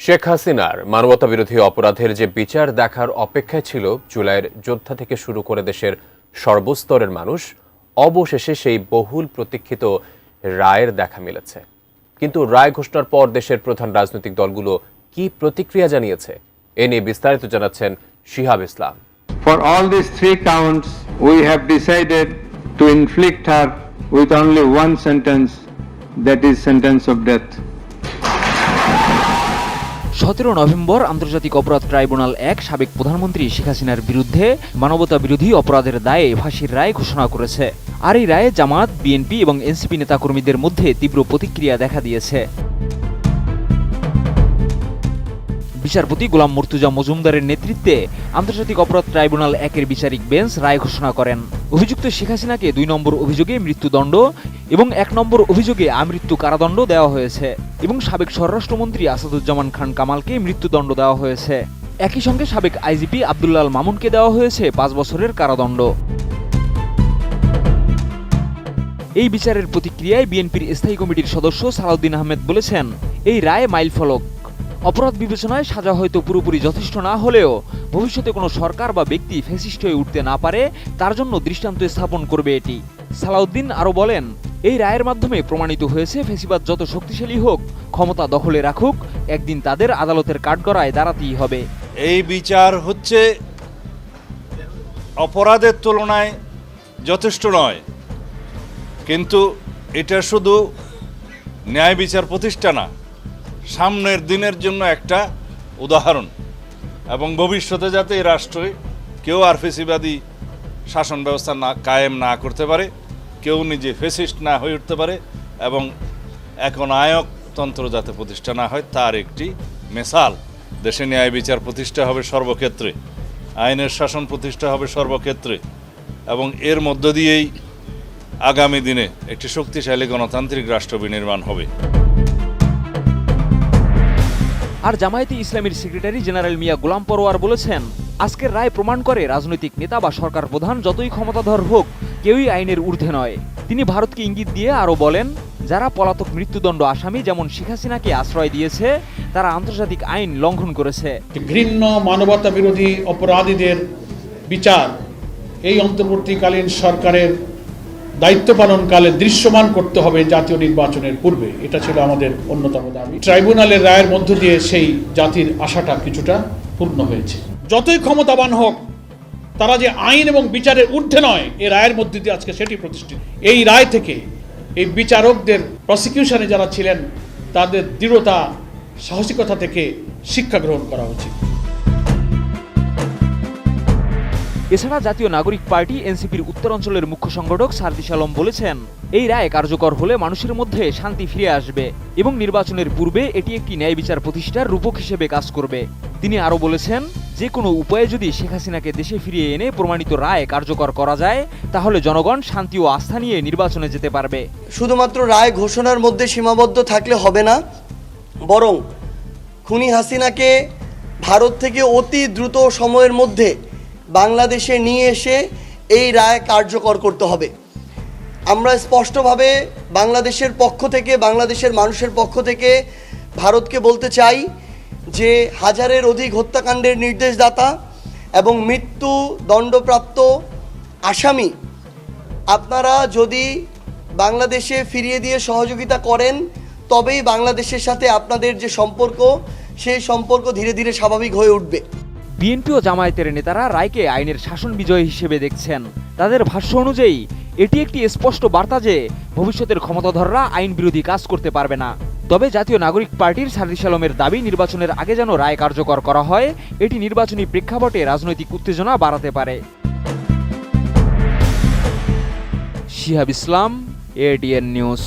শেখ হাসিনার মানবতা বিরোধী অপরাধের যে বিচার দেখার অপেক্ষায় ছিল জুলাইয়ের যোদ্ধা থেকে শুরু করে দেশের সর্বস্তরের মানুষ অবশেষে সেই বহুল প্রতীক্ষিত রায়ের দেখা মিলেছে কিন্তু রায় ঘোষণার পর দেশের প্রধান রাজনৈতিক দলগুলো কি প্রতিক্রিয়া জানিয়েছে এ নিয়ে বিস্তারিত জানাচ্ছেন Shihab Islam for all these three counts, we have decided to inflict her with only one sentence, that is sentence of death. সতেরো নভেম্বর আন্তর্জাতিক অপরাধ ট্রাইব্যুনাল এক সাবেক প্রধানমন্ত্রী শেখ হাসিনার বিরুদ্ধে মানবতা বিরোধী অপরাধের দায়ে ফাঁসির রায় ঘোষণা করেছে। আর এই রায়ে জামাত, বিএনপি এবং এনসিপি নেতাকর্মীদের মধ্যে তীব্র প্রতিক্রিয়া দেখা দিয়েছে। বিচারপতি গোলাম মর্তুজা মজুমদারের নেতৃত্বে আন্তর্জাতিক অপরাধ ট্রাইব্যুনাল একের বিচারিক বেঞ্চ রায় ঘোষণা করেন। অভিযুক্ত শেখ হাসিনাকে দুই নম্বর অভিযোগে মৃত্যুদণ্ড এবং এক নম্বর অভিযোগে আমৃত্যু কারাদণ্ড দেওয়া হয়েছে এবং সাবেক স্বরাষ্ট্রমন্ত্রী আসাদুজ্জামান খান কামালকে মৃত্যুদণ্ড দেওয়া হয়েছে। একই সঙ্গে সাবেক আইজিপি আবদুল্লাল মামুনকে দেওয়া হয়েছে পাঁচ বছরের কারাদণ্ড। এই বিচারের প্রতিক্রিয়ায় বিএনপির স্থায়ী কমিটির সদস্য সালাউদ্দিন আহমেদ বলেছেন, এই রায় মাইলফলক অপরাধ বিবেচনায় সাজা হয়তো পুরোপুরি যথেষ্ট না হলেও ভবিষ্যতে কোনো সরকার বা ব্যক্তি ফ্যাসিস্ট হয়ে উঠতে না পারে, তার জন্য দৃষ্টান্ত স্থাপন করবে এটি। সালাউদ্দিন আরও বলেন এই রায়ের মাধ্যমে প্রমাণিত হয়েছে, ফেসিবাদ যত শক্তিশালী হোক, ক্ষমতা দখলে রাখুক, একদিন তাদের আদালতের কাঠগড়ায় দাঁড়াতেই হবে। এই বিচার হচ্ছে অপরাধের তুলনায় যথেষ্ট নয়। কিন্তু এটা শুধু ন্যায় বিচার প্রতিষ্ঠা না, সামনের দিনের জন্য একটা উদাহরণ। এবং ভবিষ্যতে যাতে এই রাষ্ট্রে কেউ আর ফেসিবাদী শাসন ব্যবস্থা না, কায়েম না করতে পারে কেউ নিজে ফেসিস্ট না হয়ে উঠতে পারে এবং এখন আয়কতন্ত্র যাতে প্রতিষ্ঠা না হয়, তার একটি মেসাল। দেশে ন্যায় বিচার প্রতিষ্ঠা হবে সর্বক্ষেত্রে, আইনের শাসন প্রতিষ্ঠা হবে সর্বক্ষেত্রে, এবং এর মধ্য দিয়েই আগামী দিনে একটি শক্তিশালী গণতান্ত্রিক রাষ্ট্র বিনির্মাণ হবে। আর জামায়াতে ইসলামীর সেক্রেটারি জেনারেল মিয়া গোলাম পরোয়ার বলেছেন, আজকের রায় প্রমাণ করে রাজনৈতিক নেতা বা সরকার প্রধান যতই ক্ষমতাধর হোক কেউই আইনের ঊর্ধ্বে নয়। তিনি ভারতকে ইঙ্গিত দিয়ে আরও বলেন, যারা পলাতক মৃত্যুদণ্ড আসামি, যেমন শেখ হাসিনাকে আশ্রয় দিয়েছে, তারা আন্তর্জাতিক আইন লঙ্ঘন করেছে। ঘৃণ্য মানবতা বিরোধী অপরাধীদের বিচার এই অন্তর্বর্তীকালীন সরকারের দায়িত্ব পালনকালে দৃশ্যমান করতে হবে জাতীয় নির্বাচনের পূর্বে। এটা ছিল আমাদের অন্যতম দাবি। ট্রাইব্যুনালের রায়ের মধ্য দিয়ে সেই জাতির আশাটা কিছুটা পূর্ণ হয়েছে। যতই ক্ষমতাবান হোক তারা যে আইন এবং বিচারের ঊর্ধ্বে নয় এই রায়ের মধ্যে দিয়ে আজকে সেটি প্রতিষ্ঠিত। এই রায় থেকে এই বিচারকদের প্রসিকিউশনে যারা ছিলেন, তাদের দৃঢ়তা, সাহসিকতা থেকে শিক্ষা গ্রহণ করা উচিত। এছাড়া জাতীয় নাগরিক পার্টি, এনসিপির উত্তরাঞ্চলের মুখ্য সংগঠক সার্দিস আলম বলেছেন, এই রায় কার্যকর হলে মানুষের মধ্যে শান্তি ফিরে আসবে এবং নির্বাচনের পূর্বে এটি একটি ন্যায় বিচার প্রতিষ্ঠার রূপক হিসেবে কাজ করবে। তিনি আরও বলেছেন, যে কোনো উপায়ে যদি শেখ হাসিনাকে দেশে ফিরিয়ে এনে প্রমাণিত রায় কার্যকর করা যায়, তাহলে জনগণ শান্তি ও আস্থা নিয়ে নির্বাচনে যেতে পারবে। শুধুমাত্র রায় ঘোষণার মধ্যে সীমাবদ্ধ থাকলে হবে না, বরং খুনি হাসিনাকে ভারত থেকে অতি দ্রুত সময়ের মধ্যে বাংলাদেশে নিয়ে এসে এই রায় কার্যকর করতে হবে। আমরা স্পষ্টভাবে বাংলাদেশের পক্ষ থেকে, বাংলাদেশের মানুষের পক্ষ থেকে ভারতকে বলতে চাই যে হাজারের অধিক হত্যাকাণ্ডের নির্দেশদাতা এবং মৃত্যু দণ্ডপ্রাপ্ত আসামি, আপনারা যদি বাংলাদেশে ফিরিয়ে দিয়ে সহযোগিতা করেন, তবেই বাংলাদেশের সাথে আপনাদের যে সম্পর্ক, সেই সম্পর্ক ধীরে ধীরে স্বাভাবিক হয়ে উঠবে। বিএনপি ও জামায়াতের নেতারা রায়কে আইনের শাসন বিজয় হিসেবে দেখছেন। তাদের ভাষ্য অনুযায়ী, এটি একটি স্পষ্ট বার্তা যে, ভবিষ্যতের ক্ষমতাধররা আইন বিরোধী কাজ করতে পারবে না। তবে জাতীয় নাগরিক পার্টির সার্দিস আলমের দাবি, নির্বাচনের আগে যেন রায় কার্যকর করা হয়, এটি নির্বাচনী প্রেক্ষাপটে রাজনৈতিক উত্তেজনা বাড়াতে পারে। Shihab Islam ADN news.